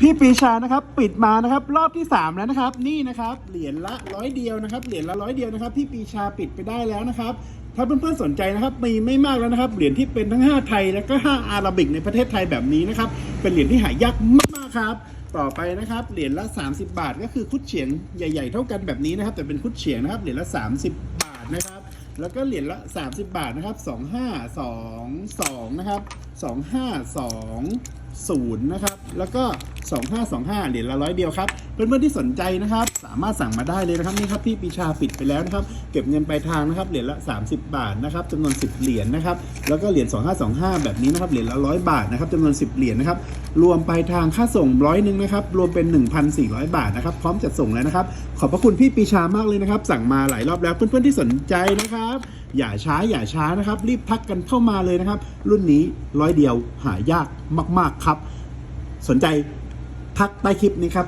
พี่ปีชานะครับปิดมานะครับรอบที่ 3 แล้วนะครับ นี่นะครับเหรียญละร้อยเดียวนะครับเหรียญละร้อยเดียวนะครับพี่ปีชาปิดไปได้แล้วนะครับ ถ้าเพื่อนๆสนใจนะครับมีไม่มากแล้วนะครับเหรียญที่เป็นทั้ง 5 ไทยและก็ 5 อาราบิกในประเทศไทยแบบนี้นะครับเป็นเหรียญที่หายากมากๆครับต่อไปนะครับเหรียญละ 30 บาท ก็คือคุดเฉียงใหญ่ ๆ เท่ากันแบบนี้นะครับ แต่เป็นคุดเฉียงนะครับเหรียญละ 30 บาทนะครับ แล้วก็เหรียญละ 30 บาทนะครับ 2522 นะครับ 252 0นะครับแล้วก็ 2525 เหรียญละร้อยเดียวครับเพื่อนๆที่สนใจนะครับ สามารถสั่งมาได้เลยนะครับนี่ครับพี่ปีชาปิดไปแล้วนะครับ เก็บเงินปลายทางนะครับเหรียญละ 30 บาทนะครับจำนวน 10 เหรียญนะครับแล้วก็เหรียญ2525 แบบนี้นะครับเหรียญละร้อยบาทนะครับจำนวน 10 เหรียญนะครับรวมปลายทางค่าส่งร้อยหนึ่งนะครับรวมเป็น 1,400 บาทนะครับพร้อมจัดส่งแล้วนะครับขอบพระคุณพี่ปีชามากเลยนะครับ สั่งมาหลายรอบแล้วเพื่อนๆที่สนใจนะครับ อย่าช้าอย่าช้านะครับ รีบทักกันเข้ามาเลยนะครับ รุ่นนี้ร้อยเดียวหายากมาก ๆครับ สนใจทักใต้คลิปนี้ครับ